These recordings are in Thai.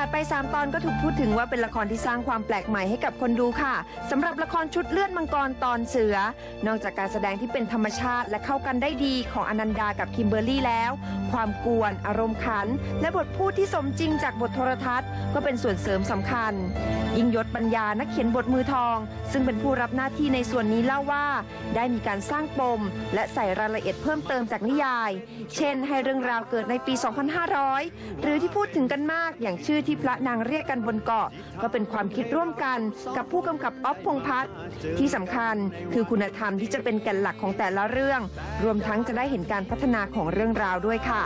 าศไป 3 ตอนก็ถูกพูดถึงว่าเป็นละครที่สร้างความแปลกใหม่ให้กับคนดูค่ะสำหรับละครชุดเลือดมังกรตอนเสือ นอกจากการแสดงที่เป็นธรรมชาติและเข้ากันได้ดีของอนันดากับคิมเบอร์รี่แล้ว ความกวน อารมณ์ขัน และบทพูดที่สมจริงจากบทโทรทัศน์ ก็เป็นส่วนเสริมสำคัญ ยิ่งยศปัญญานักเขียนบทมือทองซึ่งเป็นผู้รับหน้าที่ในส่วนนี้เล่าว่า ได้มีการสร้างปม และใส่รายละเอียดเพิ่มเติมจากนิยาย เช่น ให้เรื่องราวเกิดในปี 2500 หรือที่พูดถึงกันมากอย่างชื่อที่พระนางเรียกกันบนเกาะ ก็เป็นความคิดร่วมกันกับผู้กำกับอ๊อฟพงพัฒน์ที่สำคัญคือคุณธรรมที่จะเป็นแก่นหลักของแต่ละเรื่อง รวมทั้งจะได้เห็นการพัฒนาของเรื่องราวด้วยค่ะ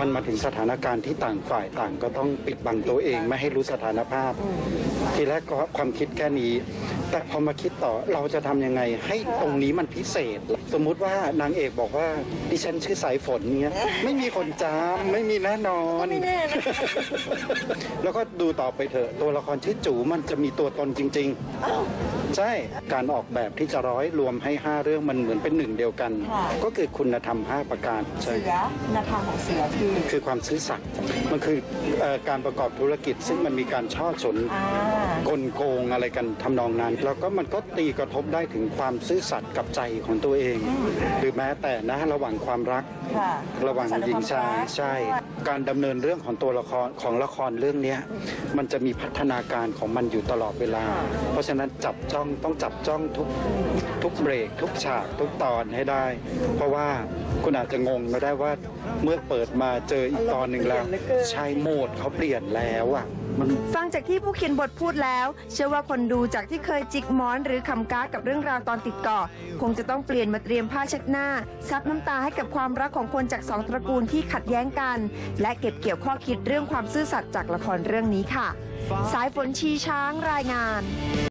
มันมาถึงสถานการณ์ที่ต่างฝ่ายต่างก็ต้องปิดบังตัวเองไม่ให้รู้สถานภาพ ทีแรกก็ความคิดแค่นี้ แต่พอมาคิดต่อเราจะทำยังไงให้ตรงนี้มันพิเศษสมมุติว่านางเอกบอกว่าดิฉันชื่อสายฝนเนี้ยไม่มีคนจำไม่มีแน่นอนไม่แน่นะแล้วก็ดูต่อไปเถอะตัวละครชื่อจูมันจะมีตัวตนจริง ๆ ใช่การออกแบบที่จะร้อยรวมให้ 5 เรื่องมันเหมือนเป็นหนึ่งเดียวกันค่ะก็คือคุณธรรม 5 ประการใช่เสือคุณธรรมของเสือคือคือความซื่อสัตย์มันคือเอ่อการประกอบธุรกิจซึ่งมันมีการช่อฉนอ่ากลโกงอะไรกันทำนองนั้นแล้วก็มันก็ตีกระทบได้ถึงความซื่อสัตย์กับใจของตัวเอง หรือแม้แต่นะระหว่างความรักค่ะระหว่างหญิงชายใช่ การดำเนินเรื่องของตัวละครของละครเรื่องเนี้ยมันจะมีพัฒนาการของมันอยู่ตลอดเวลา เพราะฉะนั้นจับจ้องต้องจับจ้องทุกทุกเบรก ทุกฉากทุกตอนให้ได้ เพราะว่าคุณอาจจะงงก็ได้ว่าเมื่อเปิดมาเจออีกตอนหนึ่งแล้วใช่โหมดเขาเปลี่ยนแล้วอะมันฟังจากที่ผู้เขียนบทพูดแล้ว เชื่อว่าคนดูจากที่เคยจิกหมอนหรือคำก้ากับเรื่องราวตอนติดเกาะคงจะต้องเปลี่ยนมาเตรียมผ้าเช็ดหน้า ซับน้ำตาให้กับความรักของคนจากสองตระกูลที่ขัดแย้งกัน และเก็บเกี่ยวข้อคิดเรื่องความซื่อสัตย์จากละครเรื่องนี้ค่ะ สายฝนชีช้างรายงาน